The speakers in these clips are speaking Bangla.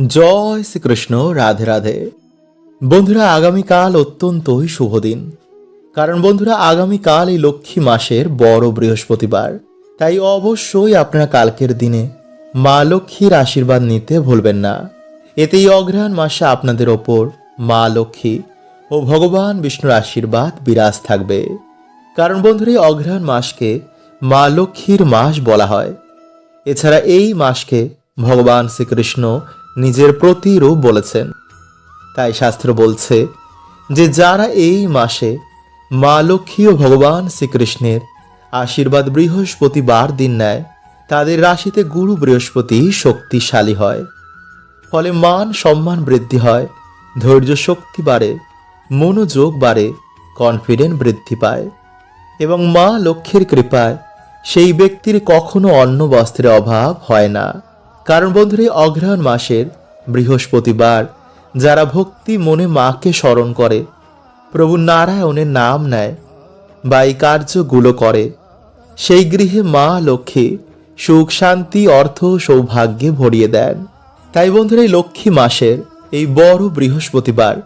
জয় শ্রীকৃষ্ণ, রাধে রাধে। বন্ধুরা, আগামীকাল অত্যন্তই শুভ দিন। কারণ বন্ধুরা, আগামীকাল এই লক্ষ্মী মাসের বড় বৃহস্পতিবার। তাই অবশ্যই আপনারা কালকের দিনে মা লক্ষ্মীর আশীর্বাদ নিতে ভুলবেন না। এতে এই অগ্রহায়ণ মাসে আপনাদের ওপর মা লক্ষ্মী ও ভগবান বিষ্ণুর আশীর্বাদ বিরাজ থাকবে। কারণ বন্ধুরা, এই অগ্রহায়ণ মাসকে মা লক্ষ্মীর মাস বলা হয়। এছাড়া এই মাসকে ভগবান শ্রীকৃষ্ণ নিজের প্রতিরূপ বলেছেন। তাই শাস্ত্র বলছে যে যারা এই মাসে মা লক্ষ্মী ও ভগবান শ্রীকৃষ্ণের আশীর্বাদ বৃহস্পতিবার দিন নেয়, তাদের রাশিতে গুরু বৃহস্পতি শক্তিশালী হয়। ফলে মান সম্মান বৃদ্ধি হয়, ধৈর্য শক্তি বাড়ে, মনোযোগ বাড়ে কনফিডেন্ট বৃদ্ধি পায় এবং মা লক্ষ্মীর কৃপায় সেই ব্যক্তির কখনো অন্ন বস্ত্রের অভাব হয় না। কারণ বন্ধুরা অগ্রহায়ণ মাসের বৃহস্পতিবার যারা ভক্তি মনে মাকে স্মরণ করে, প্রভু নারায়ণের নাম নেয় বা এই কার্যগুলো করে, সেই গৃহে মা লক্ষ্মী সুখ, শান্তি, অর্থ, সৌভাগ্যে ভরিয়ে দেন। তাই বন্ধুরা, এই লক্ষ্মী মাসের এই বড় বৃহস্পতিবার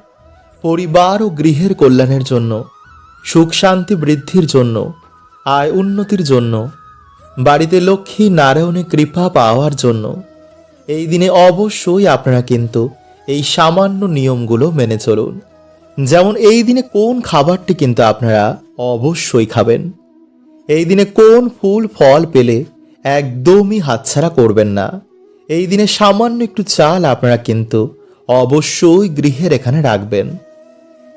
পরিবার ও গৃহের কল্যাণের জন্য, সুখ, শান্তি বৃদ্ধির জন্য, আয় উন্নতির জন্য, বাড়িতে লক্ষ্মী নারায়ণের কৃপা পাওয়ার জন্য এই দিনে অবশ্যই আপনারা কিন্তু এই সামান্য নিয়মগুলো মেনে চলুন। যেমন এই দিনে কোন খাবারটি কিন্তু আপনারা অবশ্যই খাবেন। এই দিনে কোন ফুল, ফল পেলে একদমই হাতছাড়া করবেন না। এই দিনে সামান্য একটু চাল আপনারা কিন্তু অবশ্যই গৃহের এখানে রাখবেন।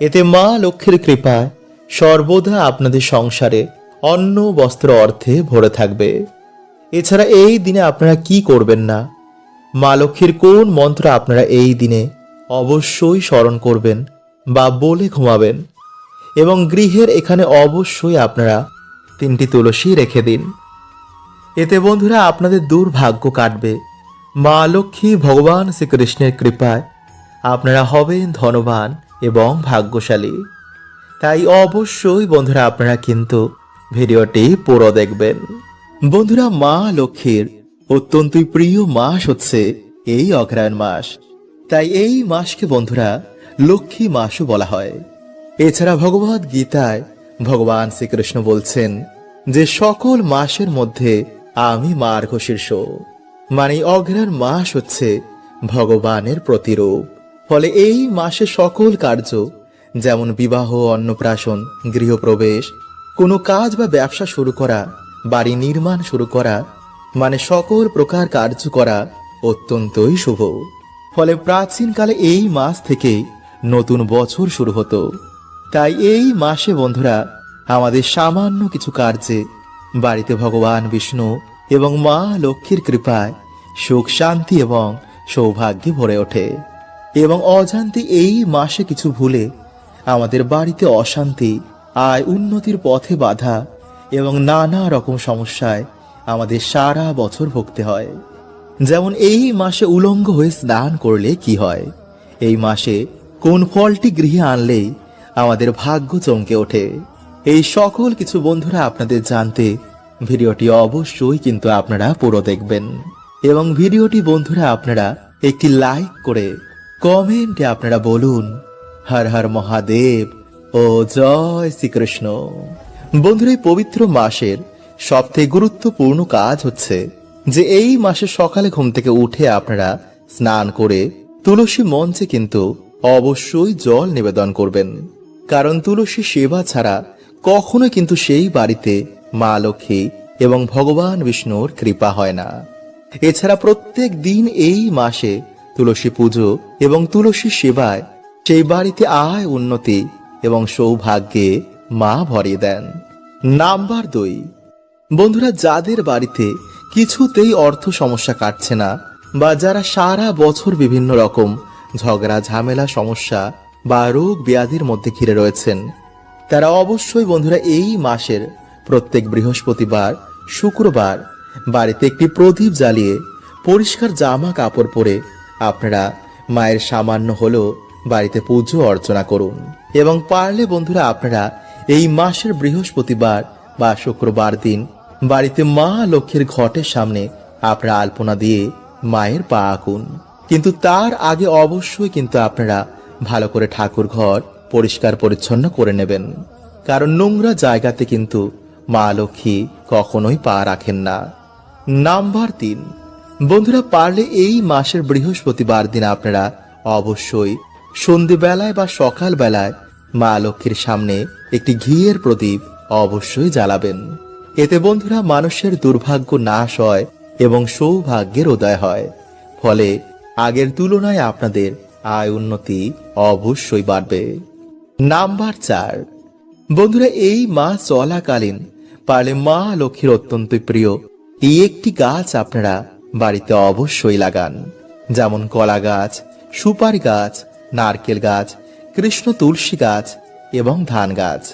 এতে মা লক্ষ্মীর কৃপায় সর্বদা আপনাদের সংসারে অন্ন, বস্ত্র, অর্থে ভরে থাকবে। এছাড়া এই দিনে আপনারা কি করবেন না মা লক্ষ্মীর কোন মন্ত্র আপনারা এই দিনে অবশ্যই স্মরণ করবেন বা বলে ঘুমাবেন এবং গৃহের এখানে অবশ্যই আপনারা তিনটি তুলসী রেখে দিন। এতে বন্ধুরা আপনাদের দুর্ভাগ্য কাটবে। মা লক্ষ্মী ভগবান শ্রীকৃষ্ণের কৃপায় আপনারা হবেন ধনবান এবং ভাগ্যশালী। তাই অবশ্যই বন্ধুরা আপনারা কিন্তু ভিডিওটি পুরো দেখবেন। বন্ধুরা মা লক্ষ্মীর অত্যন্তই প্রিয় মাস হচ্ছে এই অগ্রায়ণ মাস। তাই এই মাসকে বন্ধুরা লক্ষ্মী মাসও বলা হয়। এছাড়া ভগবত গীতায় ভগবান শ্রীকৃষ্ণ বলছেন যে, সকল মাসের মধ্যে আমি মার্গ শীর্ষ। মানে অগ্রায়ণ মাস হচ্ছে ভগবানের প্রতিরূপ। ফলে এই মাসে সকল কার্য, যেমন বিবাহ, অন্নপ্রাশন, গৃহপ্রবেশ, কোনো কাজ বা ব্যবসা শুরু করা, বাড়ি নির্মাণ শুরু করা মানে সকল প্রকার কার্য করা অত্যন্তই শুভ। ফলে প্রাচীনকালে এই মাস থেকে নতুন বছর শুরু হতো। তাই এই মাসে বন্ধুরা, আমাদের সামান্য কিছু কার্যে বাড়িতে ভগবান বিষ্ণু এবং মা লক্ষ্মীর কৃপায় সুখ, শান্তি এবং সৌভাগ্যে ভরে ওঠে। এবং অজান্তে এই মাসে কিছু ভুলে আমাদের বাড়িতে অশান্তি, আয় উন্নতির পথে বাধা এবং নানা রকম সমস্যায় আমাদের সারা বছর ভুগতে হয়। যেমন এই মাসে উলঙ্গ হয়ে স্নান করলে কি হয়? এই মাসে কোন ফলটি গৃহে আনলেই আমাদের ভাগ্য চমকে ওঠে। এই সকল কিছু বন্ধুরা আপনাদের জানতে ভিডিওটি অবশ্যই কিন্তু আপনারা পুরো দেখবেন। এবং ভিডিওটি বন্ধুরা আপনারা একটি লাইক করে কমেন্টে আপনারা বলুন, হর হর মহাদেব ও জয় শ্রীকৃষ্ণ। বন্ধুরা, এই পবিত্র মাসের সবথেকে গুরুত্বপূর্ণ কাজ হচ্ছে যে এই মাসে সকালে ঘুম থেকে উঠে আপনারা স্নান করে তুলসী মঞ্চে কিন্তু অবশ্যই জল নিবেদন করবেন। কারণ তুলসী সেবা ছাড়া কখনো কিন্তু সেই বাড়িতে মা লক্ষ্মী এবং ভগবান বিষ্ণুর কৃপা হয় না। এছাড়া প্রত্যেক দিন এই মাসে তুলসী পুজো এবং তুলসী সেবায় সেই বাড়িতে আয়, উন্নতি এবং সৌভাগ্যে মা ভরিয়ে দেন। নাম্বার দুই বন্ধুরা, যাদের বাড়িতে কিছুতেই অর্থ সমস্যা কাটছে না বা যারা সারা বছর বিভিন্ন রকম ঝগড়া, ঝামেলা, সমস্যা বা রোগ ব্যাধির মধ্যে ঘিরে রয়েছেন, তারা অবশ্যই বন্ধুরা এই মাসের প্রত্যেক বৃহস্পতিবার, শুক্রবার বাড়িতে একটি প্রদীপ জ্বালিয়ে পরিষ্কার জামা কাপড় পরে আপনারা মায়ের সামান্য হলেও বাড়িতে পুজো অর্চনা করুন। এবং পারলে বন্ধুরা, আপনারা এই মাসের বৃহস্পতিবার বা শুক্রবার দিন বাড়িতে মা লক্ষ্মীর ঘটের সামনে আপনারা আলপনা দিয়ে মায়ের পা আঁকুন। কিন্তু তার আগে অবশ্যই কিন্তু আপনারা ভালো করে ঠাকুর ঘর পরিষ্কার পরিচ্ছন্ন করে নেবেন। কারণ নোংরা জায়গাতে কিন্তু মা লক্ষ্মী কখনোই পা রাখেন না। নাম্বার তিন। বন্ধুরা, পারলে এই মাসের বৃহস্পতিবার দিন আপনারা অবশ্যই সন্ধেবেলায় বা সকালবেলায় মা লক্ষ্মীর সামনে একটি ঘিয়ের প্রদীপ অবশ্যই জ্বালাবেন। এতে বন্ধুরা মানুষের দুর্ভাগ্য নাশ হয় এবং সৌভাগ্যের উদয় হয়। ফলে আগের তুলনায় আপনাদের আয় উন্নতি অবশ্যই বাড়বে। নাম্বার চার। বন্ধুরা, এই মাস চলাকালীন পারলে মা লক্ষ্মীর অত্যন্ত প্রিয়। এই একটি গাছ আপনারা বাড়িতে অবশ্যই লাগান। যেমন কলা গাছ, সুপারি গাছ, নারকেল গাছ, কৃষ্ণ তুলসী গাছ এবং ধান গাছ।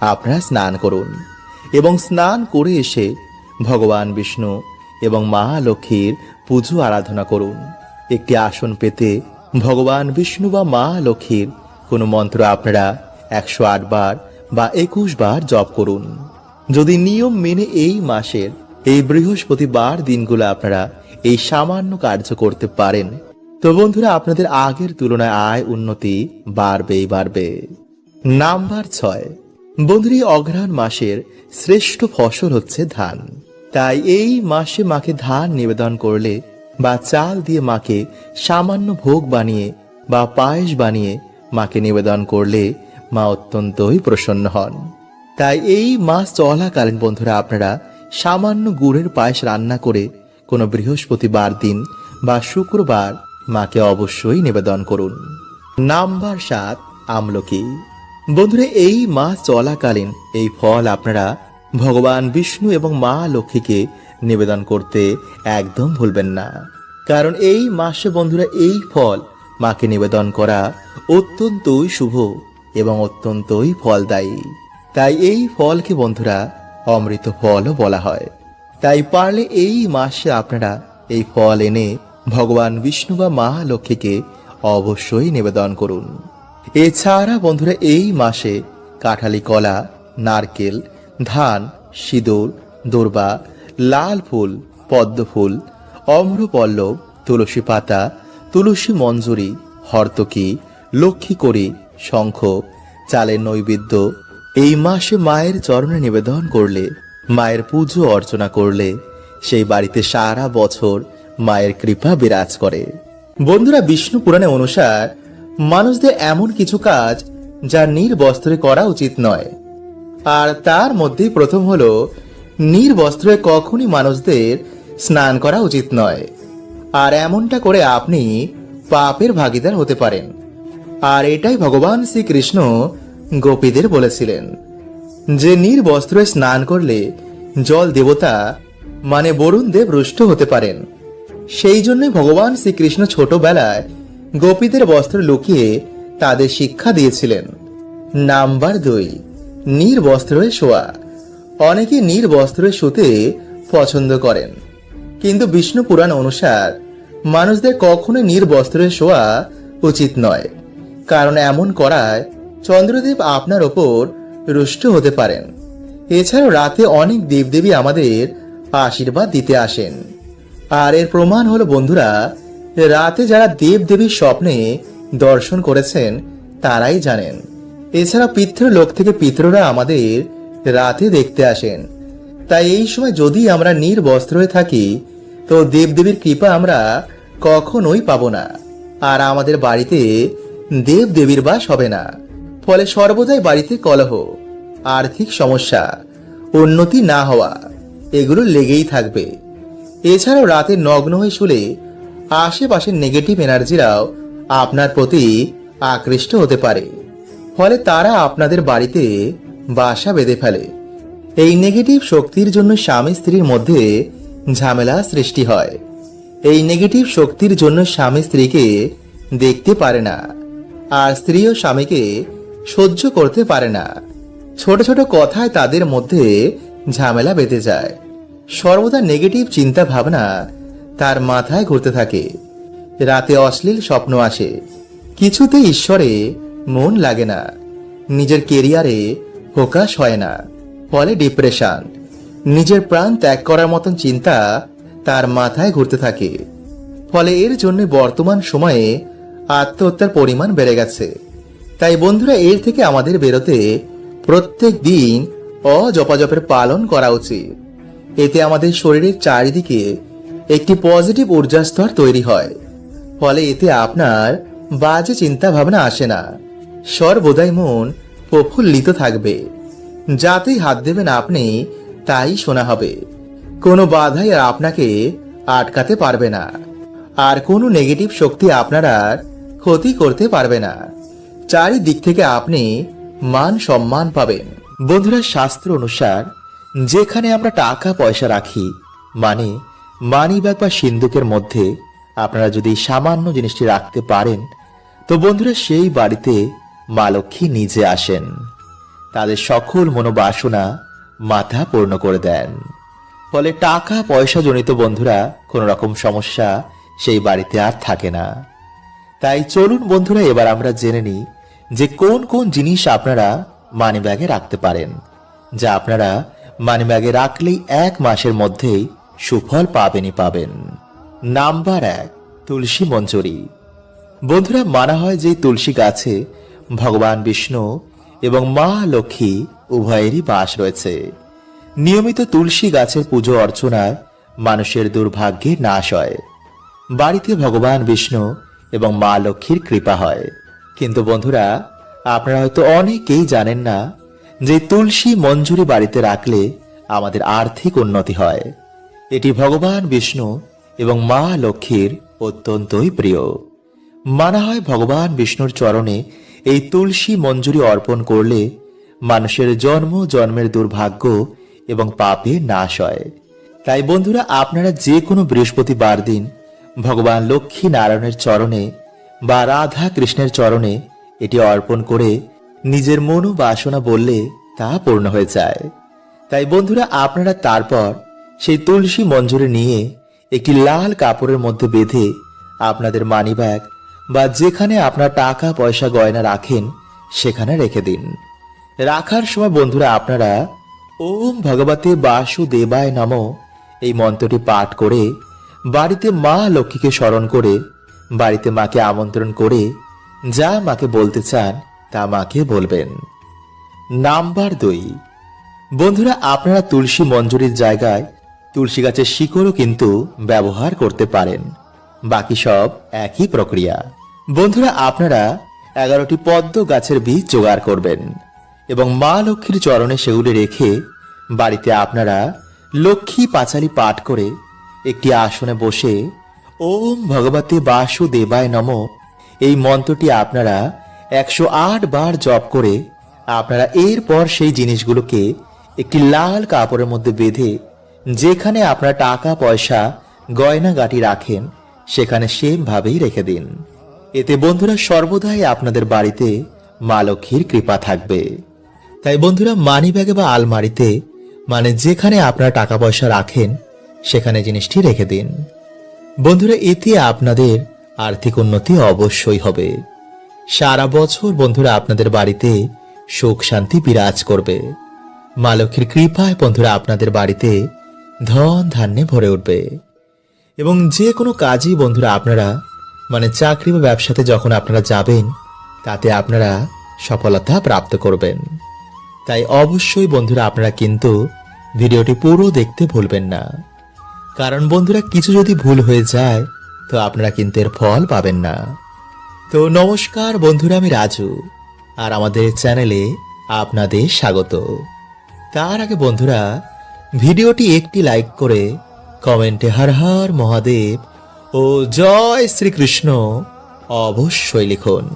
আপনারা স্নান করুন। এবং স্নান করে এসে ভগবান বিষ্ণু এবং মা লক্ষ্মীর পুজো আরাধনা করুন। একটি আসন পেতে ভগবান বিষ্ণু বা মা লক্ষ্মীর কোনো মন্ত্র আপনারা একশো আট বার বা একুশ বার জপ করুন। যদি নিয়ম মেনে এই মাসের, এই বৃহস্পতিবার দিনগুলো আপনারা এই সামান্য কার্য করতে পারেন, তো বন্ধুরা আপনাদের আগের তুলনায় আয় উন্নতি বাড়বেই বাড়বে। নাম্বার ছয় বন্ধুরা অঘ্রাণ মাসের শ্রেষ্ঠ ফসল হচ্ছে ধান। তাই এই মাসে মাকে ধান নিবেদন করলে বা চাল দিয়ে মাকে সামান্য ভোগ বানিয়ে বা পায়েস বানিয়ে মাকে নিবেদন করলে মা অত্যন্তই প্রসন্ন হন। তাই এই মাস চলাকালীন বন্ধুরা, আপনারা সামান্য গুড়ের পায়েস রান্না করে কোনো বৃহস্পতিবার দিন বা শুক্রবার মাকে অবশ্যই নিবেদন করুন। নাম্বার সাত, আমলকি। বন্ধুরা, এই মাস চলাকালীন এই ফল আপনারা ভগবান বিষ্ণু এবং মা লক্ষ্মীকে নিবেদন করতে একদম ভুলবেন না। কারণ এই মাসে বন্ধুরা, এই ফল মাকে নিবেদন করা অত্যন্তই শুভ এবং অত্যন্তই ফলদায়ী। তাই এই ফলকে বন্ধুরা, অমৃত ফলও বলা হয়। তাই পারলে এই মাসে আপনারা এই ফল এনে ভগবান বিষ্ণু বা মা লক্ষ্মীকে অবশ্যই নিবেদন করুন। এছাড়া বন্ধুরা, এই মাসে কাঁঠালি কলা, নারকেল, ধান, সিঁদুর, দোরবা, লাল ফুল, পদ্ম ফুল, অম্রপল্লব, তুলসী পাতা, তুলসী মঞ্জুরি, হর্তকি লক্ষ্মী করি শঙ্খ, চালের নৈবেদ্য। এই মাসে মায়ের চরণে নিবেদন করলে, মায়ের পুজো অর্চনা করলে, সেই বাড়িতে সারা বছর মায়ের কৃপা বিরাজ করে। বন্ধুরা, বিষ্ণু পুরাণে অনুসার মানুষদের এমন কিছু কাজ যা নির্বস্ত্রে করা উচিত নয়। আর তার মধ্যে প্রথম হলো নির্বস্ত্রে কখনই মানুষদের স্নান করা উচিত নয়। আর এমনটা করে আপনি পাপের ভাগিদার হতে পারেন। আর এটাই ভগবান শ্রীকৃষ্ণ গোপীদের বলেছিলেন যে নির্বস্ত্রে স্নান করলে জল দেবতা মানে বরুণ দেব রুষ্ট হতে পারেন। সেই জন্যই ভগবান শ্রীকৃষ্ণ ছোটবেলায় গোপীদের বস্ত্র লুকিয়ে তাদের শিক্ষা দিয়েছিলেন। নাম্বার দুই নির্বস্ত্রে শোয়া। অনেকে নির্বস্ত্রে শুতে পছন্দ করেন। কিন্তু বিষ্ণু পুরাণ অনুসার, মানুষদের কখনোই নির্বস্ত্রে শোয়া উচিত নয়, কারণ এমন করায় চন্দ্রদেব আপনার ওপর রুষ্ট হতে পারেন। এছাড়াও রাতে অনেক দেবদেবী আমাদের আশীর্বাদ দিতে আসেন। আর এর প্রমাণ হলো, বন্ধুরা রাতে যারা দেবদেবীর স্বপ্নে দর্শন করেছেন, তারাই জানেন। এছাড়া পিতৃ লোক থেকে পিতৃরা আমাদের রাতে দেখতে আসেন। তাই এই সময় যদি আমরা নির্বস্ত্র হয়ে থাকি, তো দেবদেবীর কৃপা আমরা কখনোই পাবো না। আর আমাদের বাড়িতে দেবদেবীর বাস হবে না। ফলে সর্বদাই বাড়িতে কলহ, আর্থিক সমস্যা, উন্নতি না হওয়া, এগুলো লেগেই থাকবে। এছাড়াও রাতে নগ্ন হয়ে শুলে আশেপাশের নেগেটিভ এনার্জিরাও আপনার প্রতি আকৃষ্ট হতে পারে। ফলে তারা আপনাদের বাড়িতে বাসা বেঁধে ফেলে। এই নেগেটিভ শক্তির জন্য স্বামী স্ত্রীর মধ্যে ঝামেলা সৃষ্টি হয়। এই নেগেটিভ শক্তির জন্য স্বামী স্ত্রীকে দেখতে পারে না। আর স্ত্রী ও স্বামীকে সহ্য করতে পারে না। ছোট ছোট কথায় তাদের মধ্যে ঝামেলা বেঁধে যায়। সর্বদা নেগেটিভ চিন্তা ভাবনা তার মাথায় ঘুরতে থাকে। রাতে অশ্লীল স্বপ্ন আসে। কিছুতে ঈশ্বরে মন লাগে না। নিজের কেরিয়ারে ফোকাস হয় না। ফলে ডিপ্রেশন। নিজের প্রাণ ত্যাগ করার মতন চিন্তা তার মাথায় ঘুরতে থাকে। ফলে এর জন্য বর্তমান সময়ে আত্মহত্যার পরিমাণ বেড়ে গেছে। তাই বন্ধুরা, এর থেকে আমাদের বেরোতে প্রত্যেক দিন অজপাজপের পালন করা উচিত। এতে আমাদের শরীরের চারিদিকে একটি পজিটিভ স্তর তৈরি হয়। ফলে এতে আপনার বাজে চিন্তা ভাবনা আসে না। সর্বদাই মন প্রফুল্লিত থাকবে। যাতেই হাত দেবেন আপনি, তাই শোনা হবে। কোনো বাধাই আর আপনাকে আটকাতে পারবে না। আর কোনো নেগেটিভ শক্তি আপনার আর ক্ষতি করতে পারবে না। চারিদিক থেকে আপনি মান সম্মান পাবেন। বন্ধুরা, শাস্ত্র অনুসার, যেখানে আমরা টাকা পয়সা রাখি মানে মানি ব্যাগ বা সিন্ধুকের মধ্যে আপনারা যদি সামান্য জিনিসটি রাখতে পারেন, তো বন্ধুরা সেই বাড়িতে মা লক্ষ্মী নিজে আসেন। তাদের সকল মনোবাসনা মাথা পূর্ণ করে দেন। ফলে টাকা পয়সা জনিত বন্ধুরা কোনো রকম সমস্যা সেই বাড়িতে আর থাকে না। তাই চলুন বন্ধুরা, এবার আমরা জেনে নিই যে কোন কোন জিনিস আপনারা মানি ব্যাগে রাখতে পারেন, যা আপনারা মানি ব্যাগে রাখলেই এক মাসের মধ্যেই সুফল পাবেনই পাবেন। নাম্বার এক, তুলসী মঞ্জুরি। বন্ধুরা, মানা হয় যে তুলসী গাছে ভগবান বিষ্ণু এবং মা লক্ষ্মী উভয়েরই বাস রয়েছে। নিয়মিত তুলসী গাছের পুজো অর্চনায় মানুষের দুর্ভাগ্যে নাশ হয়। বাড়িতে ভগবান বিষ্ণু এবং মা লক্ষ্মীর কৃপা হয়। কিন্তু বন্ধুরা, আপনারা হয়তো অনেকেই জানেন না যে তুলসী মঞ্জুরি বাড়িতে রাখলে আমাদের আর্থিক উন্নতি হয়। এটি ভগবান বিষ্ণু এবং মা লক্ষ্মীর অত্যন্তই প্রিয়। মানা হয় ভগবান বিষ্ণুর চরণে এই তুলসী মঞ্জুরি অর্পণ করলে মানুষের জন্ম, জন্মের দুর্ভাগ্য এবং পাপে নাশ হয়। তাই বন্ধুরা, আপনারা যে কোনো বৃহস্পতিবার দিন ভগবান লক্ষ্মী নারায়ণের চরণে বা রাধা কৃষ্ণের চরণে এটি অর্পণ করে নিজের মনোবাসনা বললে তা পূর্ণ হয়ে যায়। তাই বন্ধুরা, আপনারা তারপর সেই তুলসী মঞ্জুরি নিয়ে একটি লাল কাপড়ের মধ্যে বেঁধে আপনাদের মানিব্যাগ বা যেখানে আপনার টাকা, পয়সা, গয়না রাখেন, সেখানে রেখে দিন। রাখার সময় বন্ধুরা আপনারা ওম ভগবতে বাসুদেবায় নম এই মন্ত্রটি পাঠ করে বাড়িতে মা লক্ষ্মীকে স্মরণ করে বাড়িতে মাকে আমন্ত্রণ করে যা মাকে বলতে চান তা মাকে বলবেন। নাম্বার দুই। বন্ধুরা, আপনারা তুলসী মঞ্জুরির জায়গায় তুলসী গাছের শিকড়ও কিন্তু ব্যবহার করতে পারেন। বাকি সব একই প্রক্রিয়া। বন্ধুরা, আপনারা এগারোটি পদ্ম গাছের বীজ জোগাড় করবেন এবং মা লক্ষ্মীর চরণে সেগুলি রেখে বাড়িতে আপনারা লক্ষ্মী পাঁচালি পাঠ করে একটি আসনে বসে ওম ভগবতে বাসুদেবায় নম এই মন্ত্রটি আপনারা একশো আট বার জপ করে আপনারা এরপর সেই জিনিসগুলোকে একটি লাল কাপড়ের মধ্যে বেঁধে যেখানে আপনার টাকা, পয়সা গয়না গাটি রাখেন, সেখানে সেম ভাবেই রেখে দিন। এতে বন্ধুরা সর্বদাই আপনাদের বাড়িতে মা লক্ষ্মীর কৃপা থাকবে। তাই বন্ধুরা মানি ব্যাগে বা আলমারিতে মানে যেখানে আপনারা টাকা, পয়সা রাখেন, সেখানে জিনিসটি রেখে দিন। বন্ধুরা, এতে আপনাদের আর্থিক উন্নতি অবশ্যই হবে। সারা বছর বন্ধুরা আপনাদের বাড়িতে সুখ শান্তি বিরাজ করবে। মা লক্ষ্মীর কৃপায় বন্ধুরা আপনাদের বাড়িতে ধন ধান্যে ভরে উঠবে। এবং যে কোনো কাজই বন্ধুরা আপনারা মানে চাকরি বা ব্যবসাতে যখন আপনারা যাবেন, তাতে আপনারা সফলতা প্রাপ্ত করবেন। তাই অবশ্যই বন্ধুরা আপনারা কিন্তু ভিডিওটি পুরো দেখতে ভুলবেন না। কারণ বন্ধুরা কিছু যদি ভুল হয়ে যায়, তো আপনারা কিন্তু এর ফল পাবেন না। তো নমস্কার বন্ধুরা, আমি রাজু, আর আমাদের চ্যানেলে আপনাদের স্বাগত। তার আগে বন্ধুরা ভিডিওটি একটি লাইক করে কমেন্টে হর হর মহাদেব ও জয় শ্রীকৃষ্ণ অবশ্যই লিখুন।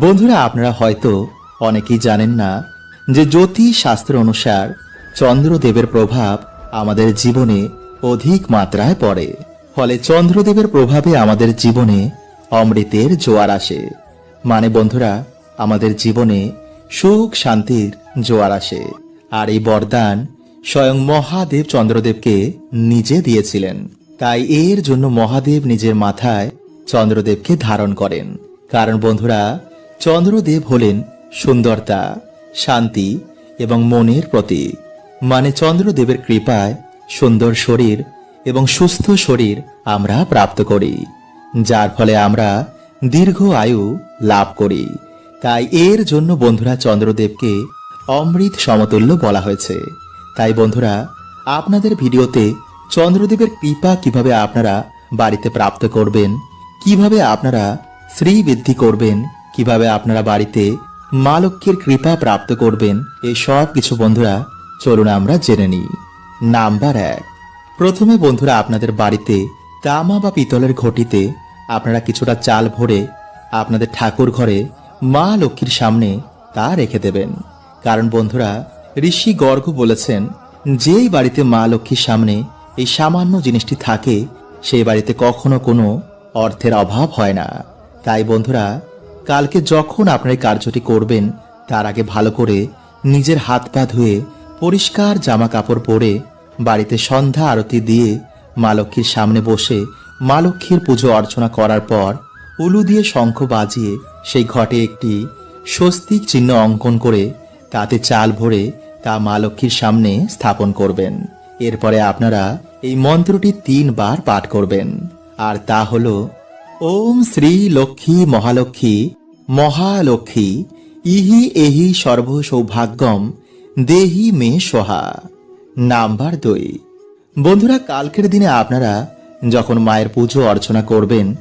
বন্ধুরা, আপনারা হয়তো অনেকেই জানেন না যে জ্যোতিষ শাস্ত্র অনুসার চন্দ্রদেবের প্রভাব আমাদের জীবনে অধিক মাত্রায় পড়ে। ফলে চন্দ্রদেবের প্রভাবে আমাদের জীবনে অমৃতের জোয়ার আসে। মানে বন্ধুরা, আমাদের জীবনে সুখ শান্তির জোয়ার আসে। আর এই বরদান স্বয়ং মহাদেব চন্দ্রদেবকে নিজে দিয়েছিলেন। তাই এর জন্য মহাদেব নিজের মাথায় চন্দ্রদেবকে ধারণ করেন। কারণ বন্ধুরা, চন্দ্রদেব হলেন সুন্দরতা, শান্তি এবং মনের প্রতীক। মানে চন্দ্রদেবের কৃপায় সুন্দর শরীর এবং সুস্থ শরীর আমরা প্রাপ্ত করি। যার ফলে আমরা দীর্ঘ আয়ু লাভ করি। তাই এর জন্য বন্ধুরা, চন্দ্রদেবকে অমৃত সমতুল্য বলা হয়েছে। তাই বন্ধুরা, আপনাদের ভিডিওতে চন্দ্রদেবের কৃপা কীভাবে আপনারা বাড়িতে প্রাপ্ত করবেন, কীভাবে আপনারা শ্রী বৃদ্ধি করবেন, কীভাবে আপনারা বাড়িতে মা লক্ষ্মীর কৃপা প্রাপ্ত করবেন, এই সব কিছু বন্ধুরা, চলুন আমরা জেনে নিই। নাম্বার এক, প্রথমে বন্ধুরা আপনাদের বাড়িতে তামা বা পিতলের ঘটিতে আপনারা কিছুটা চাল ভরে আপনাদের ঠাকুর ঘরে মা লক্ষ্মীর সামনে তা রেখে দেবেন। কারণ বন্ধুরা ঋষি গর্গ বলেছেন, যেই বাড়িতে মা লক্ষ্মীর সামনে এই সামান্য জিনিসটি থাকে সেই বাড়িতে কখনো কোনো অর্থের অভাব হয় না। তাই বন্ধুরা, কালকে যখন আপনার কার্যটি করবেন, তার আগে ভালো করে নিজের হাত পা ধুয়ে পরিষ্কার জামা কাপড় পরে বাড়িতে সন্ধ্যা আরতি দিয়ে মা লক্ষ্মীর সামনে বসে মা লক্ষ্মীর পুজো অর্চনা করার পর উলু দিয়ে শঙ্খ বাজিয়ে সেই ঘটে একটি স্বস্তিক চিহ্ন অঙ্কন করে তাতে চাল ভরে তা মা লক্ষ্মীর সামনে স্থাপন করবেন। এরপরে আপনারা এই মন্ত্রটি তিনবার পাঠ করবেন। আর তা হল, ওম শ্রী লক্ষ্মী মহালক্ষ্মী মহালক্ষ্মী, ইহি এহি সর্ব সৌভাগ্যম দেহি মে সোহা। নাম্বার দুই। বন্ধুরা, কালকের দিনে আপনারা যখন মায়ের পুজো অর্চনা করবেন,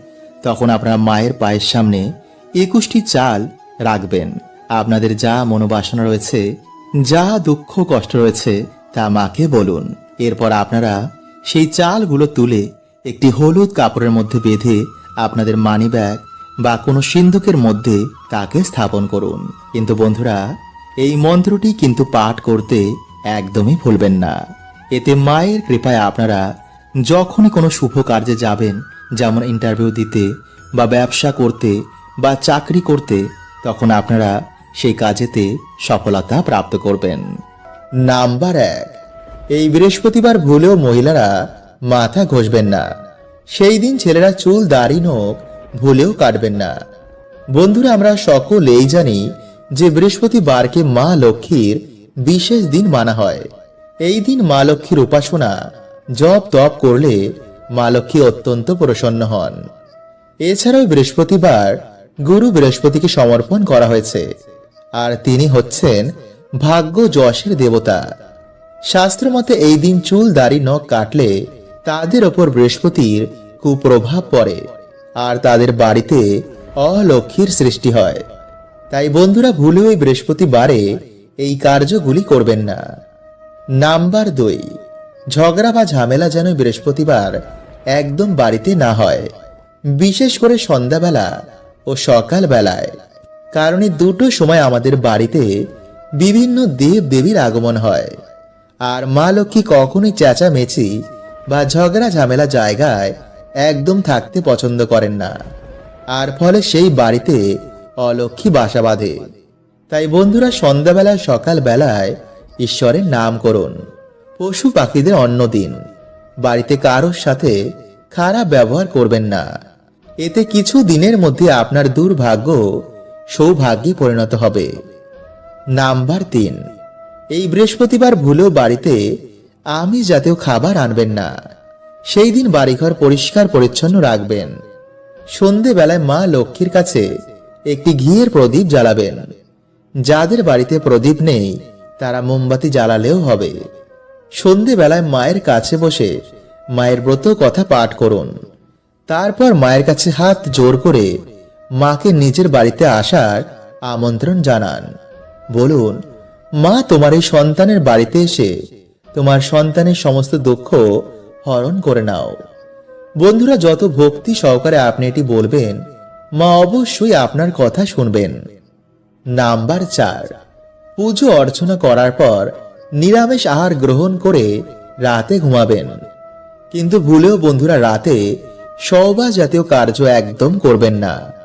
তখন আপনারা মায়ের পায়ের সামনে একুশটি চাল রাখবেন। আপনাদের যা মনোবাসনা রয়েছে যা দুঃখ কষ্ট রয়েছে তা মাকে বলুন। এরপর আপনারা সেই চালগুলো তুলে একটি হলুদ কাপড়ের মধ্যে বেঁধে আপনাদের মানি ব্যাগ বা কোনো সিন্ধুকের মধ্যে তাকে স্থাপন করুন। কিন্তু বন্ধুরা, এই মন্ত্রটি কিন্তু পাঠ করতে একদমই ভুলবেন না। এতে মায়ের কৃপায় আপনারা যখনই কোনো শুভ কার্যে যাবেন, যেমন ইন্টারভিউ দিতে বা ব্যবসা করতে বা চাকরি করতে, তখন আপনারা সেই কাজেতে সফলতা প্রাপ্ত করবেন। নাম্বার এক, এই বৃহস্পতিবার ভুলেও মহিলারা মাথা ঘষবেন না। সেই দিন ছেলেরা চুল দাড়ি নোখ ভুলেও কাটবেন না। বন্ধুরা, আমরা সকলেই জানি যে বৃহস্পতিবারকে মা লক্ষ্মীর বিশেষ দিন মানা হয়। এই দিন মা লক্ষ্মীর উপাসনা জপ তপ করলে মা লক্ষ্মী অত্যন্ত প্রসন্ন হন। এছাড়াও বৃহস্পতিবার গুরু বৃহস্পতিকে সমর্পণ করা হয়েছে। আর তিনি হচ্ছেন ভাগ্য যশের দেবতা। শাস্ত্র মতে এই দিন চুল, দাড়ি, নখ কাটলে তাদের ওপর বৃহস্পতির কুপ্রভাব পড়ে আর তাদের বাড়িতে অলক্ষীর সৃষ্টি হয়। তাই বন্ধুরা, ভুলেও এই বৃহস্পতিবারে এই কার্যগুলি করবেন না। নাম্বার দুই, ঝগড়া বা ঝামেলা যেন বৃহস্পতিবার একদম বাড়িতে না হয়, বিশেষ করে সন্ধ্যাবেলা ও সকাল বেলায় কারণ এই দুটো সময় আমাদের বাড়িতে বিভিন্ন দেব দেবীর আগমন হয়। আর মা লক্ষ্মী কখনোই চেঁচামেচি বা ঝগড়া ঝামেলা জায়গায় একদম থাকতে পছন্দ করেন না। আর ফলে সেই বাড়িতে অলক্ষ্মী বাসা বাঁধে। তাই বন্ধুরা সন্ধ্যাবেলা সকাল বেলায় ঈশ্বরের নাম করুন। পশু পাখিদের অন্য দিন। বাড়িতে কারোর সাথে খারাপ ব্যবহার করবেন না। এতে কিছু দিনের মধ্যে আপনার দুর্ভাগ্য সৌভাগ্যে পরিণত হবে। নাম্বার তিন, এই বৃহস্পতিবার ভুলেও বাড়িতে আমি জাতীয় খাবার আনবেন না। সেই দিন বাড়িঘর পরিষ্কার পরিচ্ছন্ন রাখবেন। সন্ধেবেলায় মা লক্ষ্মীর কাছে একটি ঘিয়ের প্রদীপ জ্বালাবেন। যাদের বাড়িতে প্রদীপ নেই, তারা মোমবাতি জ্বালালেও হবে। সন্ধেবেলায় মায়ের কাছে বসে মায়ের ব্রত কথা পাঠ করুন। তারপর মায়ের কাছে হাত জোর করে মাকে নিজের বাড়িতে আসার আমন্ত্রণ জানান। বলুন, মা তোমার এই সন্তানের বাড়িতে এসে তোমার সন্তানের সমস্ত দুঃখ হরণ করে নাও। বন্ধুরা, যত ভক্তি সহকারে আপনি এটি বলবেন, মা অবশ্যই আপনার কথা শুনবেন। নাম্বার চার, পুজো অর্চনা করার পর নিরামিষ আহার গ্রহণ করে রাতে ঘুমাবেন। কিন্তু ভুলেও বন্ধুরা, রাতে সবা জাতীয় কার্য একদম করবেন না।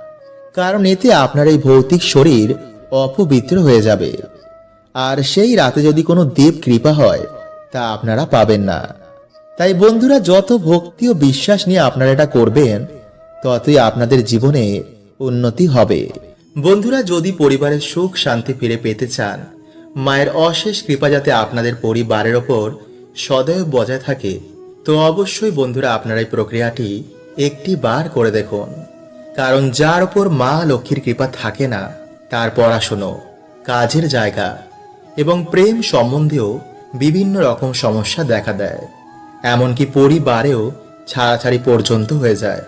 কারণ এতে আপনার এই ভৌতিক শরীর অপবিত্র হয়ে যাবে। আর সেই রাতে যদি কোনো দেব কৃপা হয়, তা আপনারা পাবেন না। তাই বন্ধুরা, যত ভক্তি ও বিশ্বাস নিয়ে আপনারা এটা করবেন, ততই আপনাদের জীবনে উন্নতি হবে। বন্ধুরা, যদি পরিবারের সুখ শান্তি ফিরে পেতে চান, মায়ের অশেষ কৃপা যাতে আপনাদের পরিবারের ওপর সদয় বজায় থাকে, তো অবশ্যই বন্ধুরা, আপনারা এই প্রক্রিয়াটি একটি বার করে দেখুন। কারণ যার উপর মা লক্ষ্মীর কৃপা থাকে না, তার পড়াশুনো, কাজের জায়গা এবং প্রেম সম্বন্ধেও বিভিন্ন রকম সমস্যা দেখা দেয়। এমনকি পরিবারেও ছাড়াছাড়ি পর্যন্ত হয়ে যায়।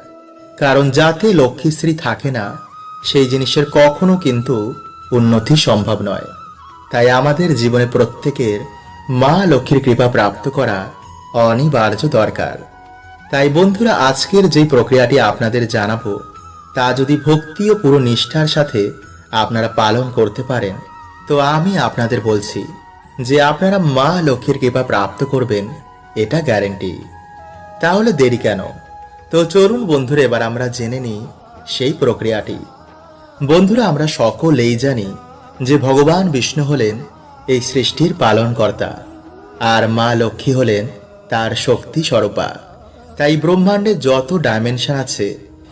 কারণ যাতে লক্ষ্মীশ্রী থাকে না, সেই জিনিসের কখনো কিন্তু উন্নতি সম্ভব নয়। তাই আমাদের জীবনে প্রত্যেকের মা লক্ষ্মীর কৃপা প্রাপ্ত করা অনিবার্য দরকার। তাই বন্ধুরা, আজকের যে প্রক্রিয়াটি আপনাদের জানাব তা যদি ভক্তি ও পুরো নিষ্ঠার সাথে আপনারা পালন করতে পারেন, তো আমি আপনাদের বলছি যে আপনারা মা লক্ষ্মীর কৃপা প্রাপ্ত করবেন, এটা গ্যারেন্টি। তাহলে দেরি কেন? তো চলুন বন্ধুরা, এবার আমরা জেনে নিই সেই প্রক্রিয়াটি। বন্ধুরা, আমরা সকলেই জানি যে ভগবান বিষ্ণু হলেন এই সৃষ্টির পালনকর্তা, আর মা লক্ষ্মী হলেন তার শক্তি স্বরূপা। তাই ব্রহ্মাণ্ডে যত ডাইমেনশন আছে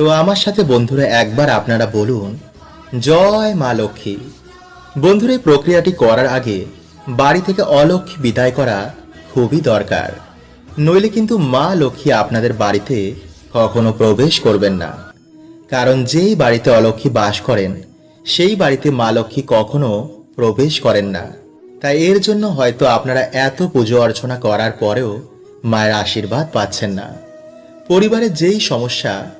তো আমার সাথে বন্ধুরা একবার আপনারা বলুন, জয় মা লক্ষ্মী। বন্ধুরা, এই প্রক্রিয়াটি করার আগে বাড়ি থেকে অলক্ষ্মী বিদায় করা খুবই দরকার। নইলে কিন্তু মা লক্ষ্মী আপনাদের বাড়িতে কখনো প্রবেশ করবেন না। কারণ যেই বাড়িতে অলক্ষ্মী বাস করেন, সেই বাড়িতে মা লক্ষ্মী কখনো প্রবেশ করেন না। তাই এর জন্য হয়তো আপনারা এত পুজো অর্চনা করার পরেও মায়ের আশীর্বাদ পাচ্ছেন না। পরিবারে যেই সমস্যা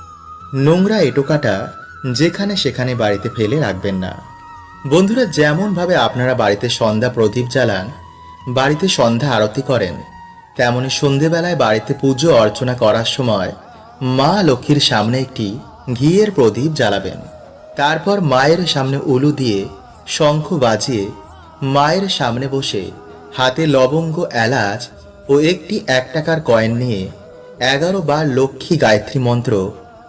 নোংরা এটোকাটা যেখানে সেখানে বাড়িতে ফেলে রাখবেন না। বন্ধুরা, যেমনভাবে আপনারা বাড়িতে সন্ধ্যা প্রদীপ জ্বালান, বাড়িতে সন্ধ্যা আরতি করেন, তেমনি সন্ধেবেলায় বাড়িতে পুজো অর্চনা করার সময় মা লক্ষ্মীর সামনে একটি ঘিয়ের প্রদীপ জ্বালাবেন। তারপর মায়ের সামনে উলু দিয়ে শঙ্খ বাজিয়ে মায়ের সামনে বসে হাতে লবঙ্গ, এলাচ ও একটি এক টাকার কয়েন নিয়ে এগারো বার লক্ষ্মী গায়ত্রী মন্ত্র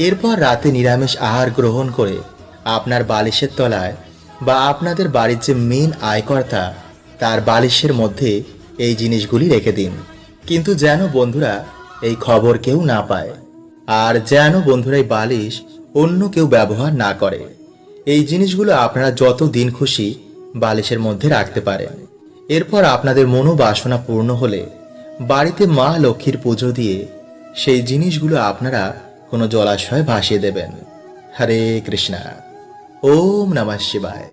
এরপর রাতে নিরামিষ আহার গ্রহণ করে আপনার বালিশের তলায় বা আপনাদের বাড়ির যে মেন আয়কর্তা, তার বালিশের মধ্যে এই জিনিসগুলি রেখে দিন। কিন্তু যেন বন্ধুরা এই খবর কেউ না পায় আর যেন বন্ধুরা এই বালিশ অন্য কেউ ব্যবহার না করে। এই জিনিসগুলো আপনারা যত দিন খুশি বালিশের মধ্যে রাখতে পারেন। এরপর আপনাদের মনোবাসনা পূর্ণ হলে বাড়িতে মা লক্ষ্মীর পুজো দিয়ে সেই জিনিসগুলো আপনারা কোনো জলাশয় ভাসিয়ে দেবেন। হরে কৃষ্ণা। ওম নমঃ শিবায়।